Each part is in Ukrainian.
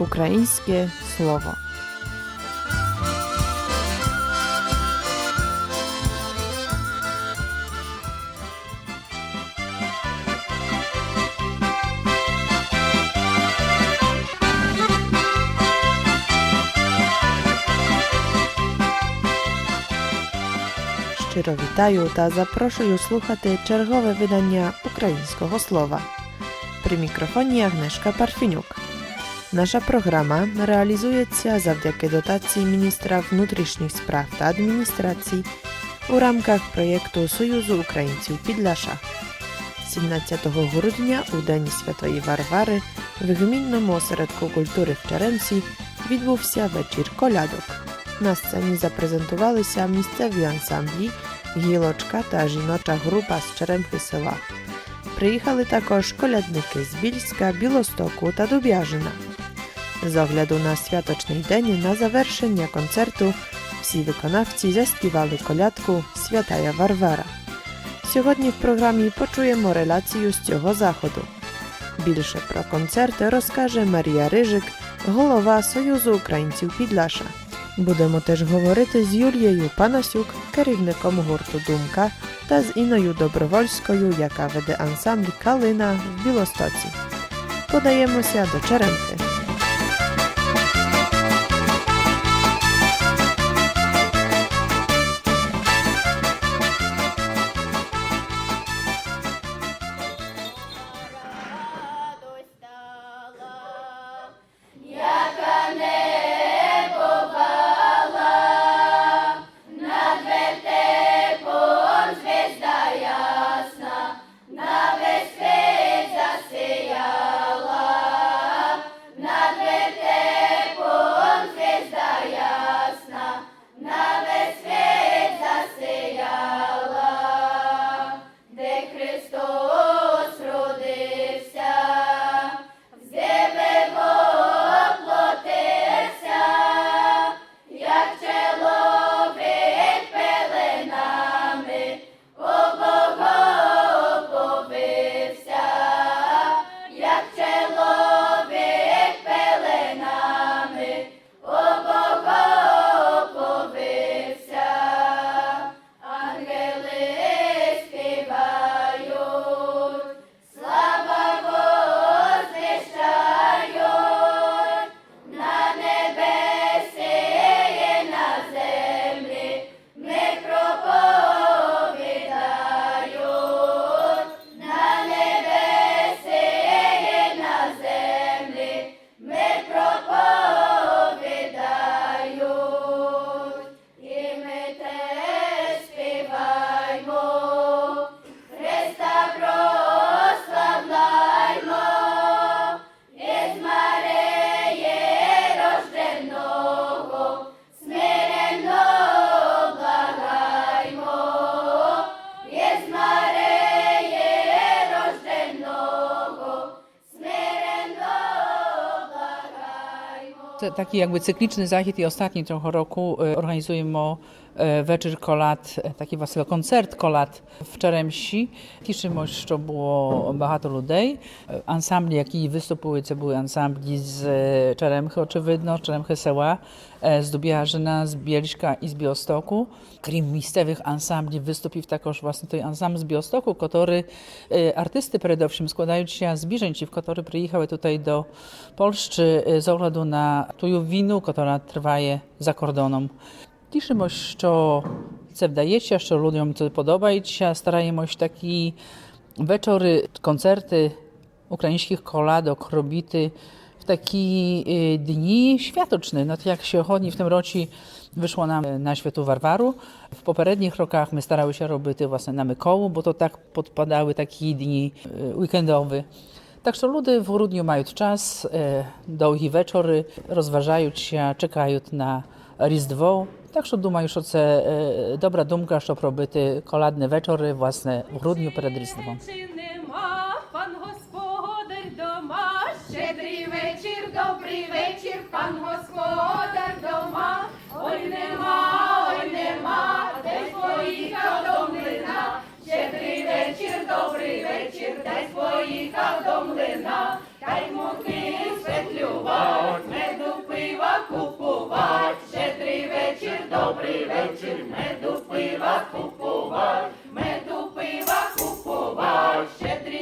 Українське слово. Щиро вітаю та запрошую слухати чергове видання українського слова. При мікрофоні Агнешка Парфінюк. Наша програма реалізується завдяки дотації міністра внутрішніх справ та адміністрації у рамках проєкту Союзу українців Підляша. 17 грудня у День Святої Варвари в гмінному осередку культури в Черемсі відбувся вечір колядок. На сцені запрезентувалися місцеві ансамблі, гілочка та жіноча група з Черемхи села. Приїхали також колядники з Більська, Білостоку та Дуб'яжина. З огляду на святочний день і на завершення концерту всі виконавці заспівали колядку Святая Варвара. Сьогодні в програмі почуємо релацію з цього заходу. Більше про концерти розкаже Марія Рижик, голова Союзу українців Підлаша. Будемо теж говорити з Юлією Панасюк, керівником гурту Думка, та з Іною Добровольською, яка веде ансамбль Калина в Білостоці. Подаємося до Черемхи. Благаймо. Це такий jakby cykliczny захід і останній цього року е, організуємо е, вечір колад, е, такий власне концерт колад в Черемші. Тішимось, що було багато людей. Е, Ансамблі, які виступили, це були ансамблі з е, Черемхи, очевидно, з Черемхи села, е, з Дуб'яжина, з Bielska і з Białstoku. Крім місцевих ансамблів, виступив також власне той ансамбль з Białstoku, który e, artysty передовсім складають się z біженців, які приїхали tutaj do Polszczy e, z огляду на ту війну, яка триває за кордоном. Тішимось, що це вдається, що людям це подобається. Стараємось такі вечори, концерти українських колядок робити w такі е, дні światoczne. No to jak сьогодні в tym році wyszło nam e, na Świętu Warwaru. W poprzednich rokach my starały się robić właśnie na Mykołu, bo to tak podpadały takie dni e, weekendowe. Так що люди в грудні мають час, е, довгі вечори, розважають się, чекають на Різдво. Так що думаю, що це е, добра думка, щоб робити колядні вечори власне в грудні перед Різдвом. Чи нема пан господар дома? Щедрий вечір, добрий вечір, пан господар дома. Ой нема, ой нема, десь поїхав до млина. Щедрий вечір, добрий вечір, десь поїхав до млина. Та й муки спетлював, добрий вечір, меду пива купова, меду пива купова, щедрі.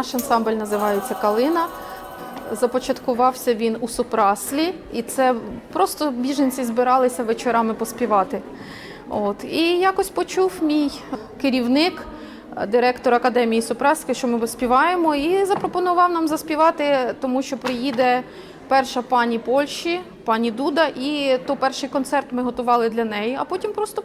Наш ансамбль називається Калина. Започаткувався він у Супраслі, і це просто біженці збиралися вечорами поспівати. От. І якось почув мій керівник, директор академії Супраски, що ми співаємо, і запропонував нам заспівати, тому що приїде перша пані Польщі, пані Дуда, і то перший концерт ми готували для неї, а потім просто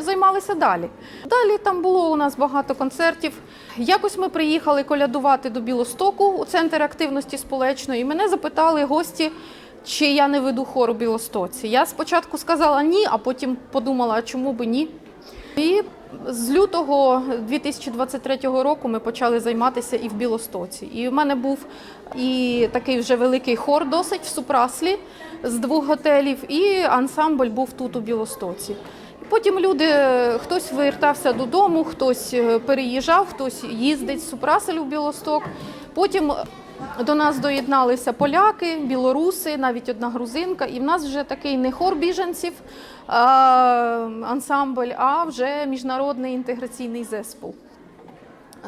займалися далі. Далі там було у нас багато концертів. Якось ми приїхали колядувати до Білостоку у центр активності сполечної. І мене запитали гості, чи я не веду хор у Білостоці. Я спочатку сказала ні, а потім подумала, а чому би ні. І з лютого 2023 року ми почали займатися і в Білостоці. І в мене був і такий вже великий хор досить в Супраслі з двох готелів, і ансамбль був тут у Білостоці. Потім люди, е, хтось вертався додому, хтось е, переїжджав, хтось їздить з Супраселю в Білосток. Потім до нас доєдналися поляки, білоруси, навіть одна грузинка. І в нас вже такий не хор біженців, а ансамбль, а вже міжнародний інтеграційний зеспол.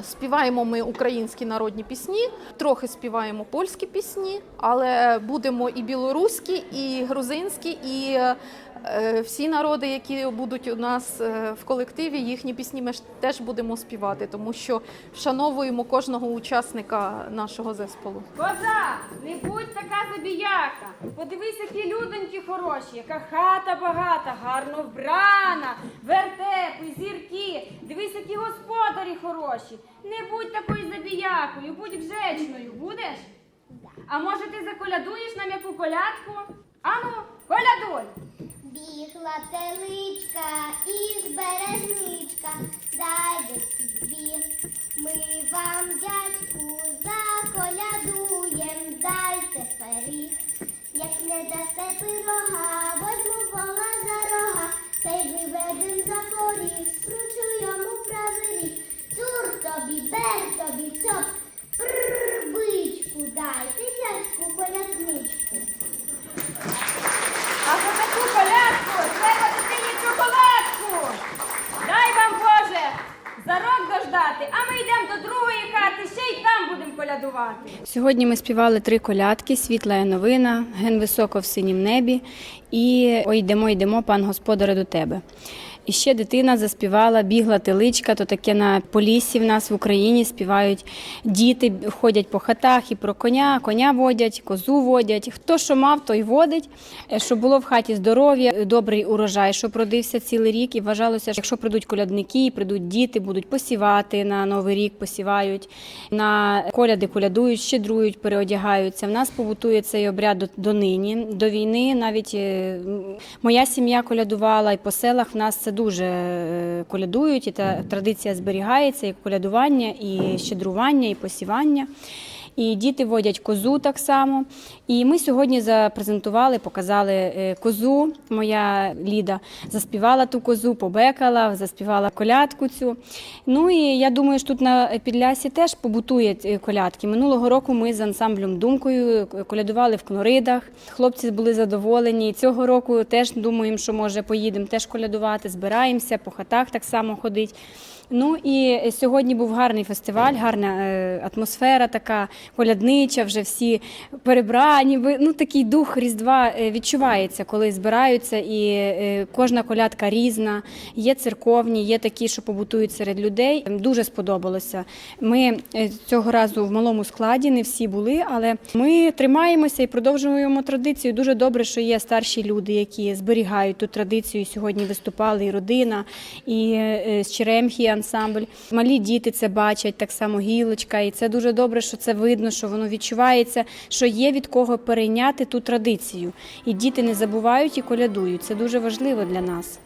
Співаємо ми українські народні пісні, трохи співаємо польські пісні, але будемо і білоруські, і грузинські, і е, всі народи, які будуть у нас е, в колективі, їхні пісні ми ж теж будемо співати, тому що вшановуємо кожного учасника нашого зесполу. Коза, не будь така забіяка. Подивись, які людоньки хороші, яка хата багата, гарно вбрана, вертепи, зірки. Дивись, які господарі хороші. Не будь такою забіякою, будь гжечною, будеш? А може ти заколядуєш нам яку колядку? Ану, колядуй! Бігла теличка і збережничка. дай до двір. Ми вам, дядьку, заколядуєм, дайте пиріг. Як не дасте пирога, возьму вола за рога, та й виведем за поріг, скручу Сьогодні ми співали три колядки: Світла є новина, ген високо в синім небі і Ой, йдемо, йдемо, пан господаре до тебе. І ще дитина заспівала бігла теличка, то таке на полісі в нас в Україні співають діти, ходять по хатах і про коня, коня водять, козу водять. Хто що мав, той водить, Е, щоб було в хаті здоров'я, добрий урожай, щоб родився цілий рік. І вважалося, що якщо прийдуть колядники, прийдуть діти, будуть посівати на новий рік, посівають на коляди, колядують, щедрують, переодягаються. В нас побутує цей обряд до, до нині. До війни навіть е, моя сім'я колядувала, і по селах в нас це дуже е, колядують, і та традиція зберігається, і колядування, і щедрування, і посівання. І діти водять козу так само. І ми сьогодні запрезентували, показали е, козу. Моя Ліда заспівала ту козу, побекала, заспівала колядку цю. Ну і я думаю, що тут на Підлясі теж побутує е, колядки. Минулого року ми з ансамблем думкою колядували в Кноридах. Хлопці були задоволені. Цього року теж думаємо, що може поїдемо теж колядувати, збираємося по хатах так само ходить. Ну і сьогодні був гарний фестиваль, гарна е, атмосфера, така коляднича, вже всі перебрані. Ну такий дух Різдва е, відчувається, коли збираються, і е, кожна колядка різна. Є церковні, є такі, що побутують серед людей. Дуже сподобалося. Ми е, цього разу в малому складі не всі були, але ми тримаємося і продовжуємо традицію. Дуже добре, що є старші люди, які зберігають ту традицію. Сьогодні виступали і родина, і з Черемхії ансамбль. Малі діти це бачать, так само гілочка. І це дуже добре, що це видно, що воно відчувається, що є від кого перейняти ту традицію. І діти не забувають і колядують. Це дуже важливо для нас.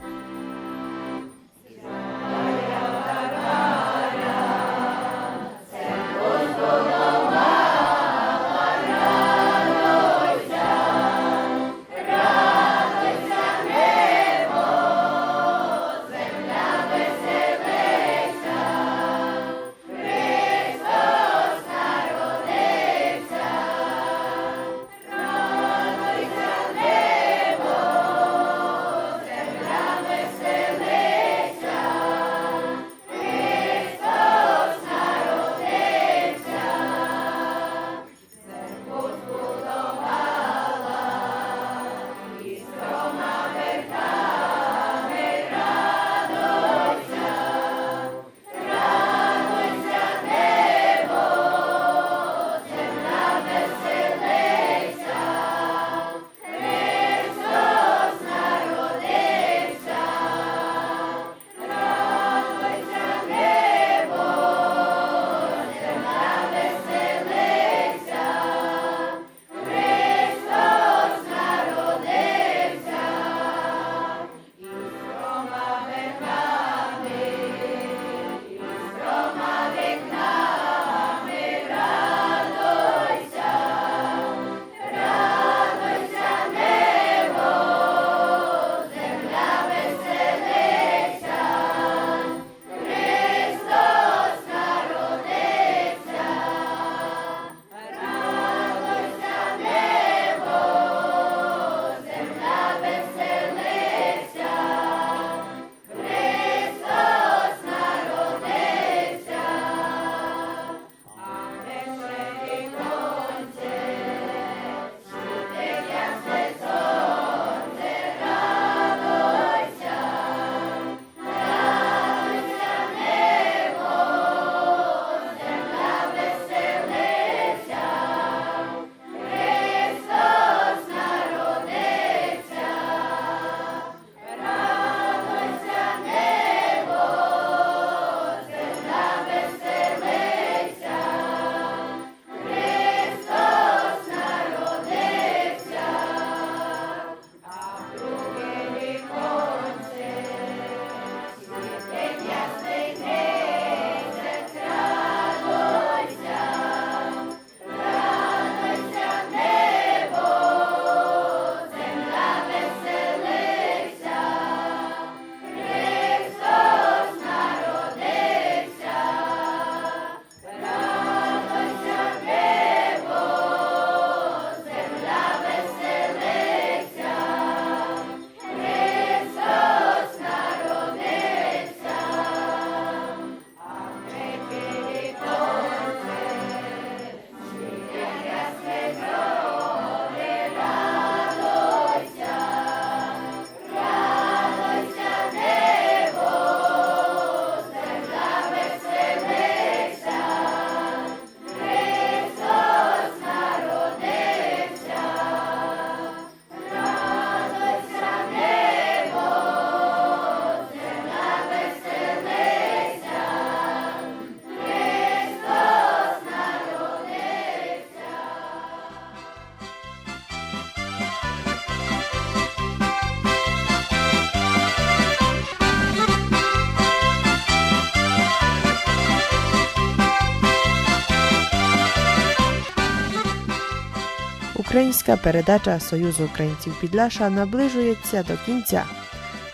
Українська передача Союзу українців Підляша наближується до кінця.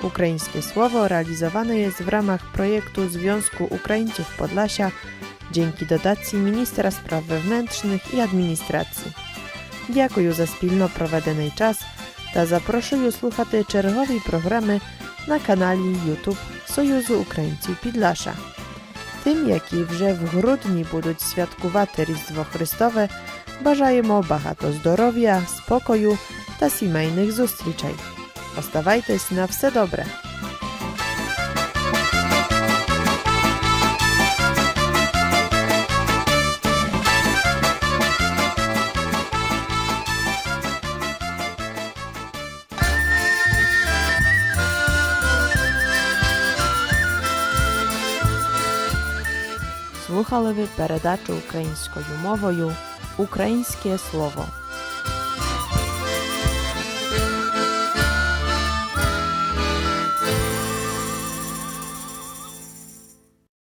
Україńskie słowo realizowane jest w ramach projektu Związku Ukraińców Podlasia dzięki dotacji Ministra Spraw Wewnętrznych i Administracji. Дякую за спільно проведений час та запрошую слухати чергові програми на каналі YouTube Союзу Українців Підлаша. Тим, які вже в грудні будуть святкувати Різдво Христове, бажаємо багато здоров'я, спокою та сімейних зустрічей. Оставайтесь на все добре! Слухали ви передачу українською мовою Українське слово.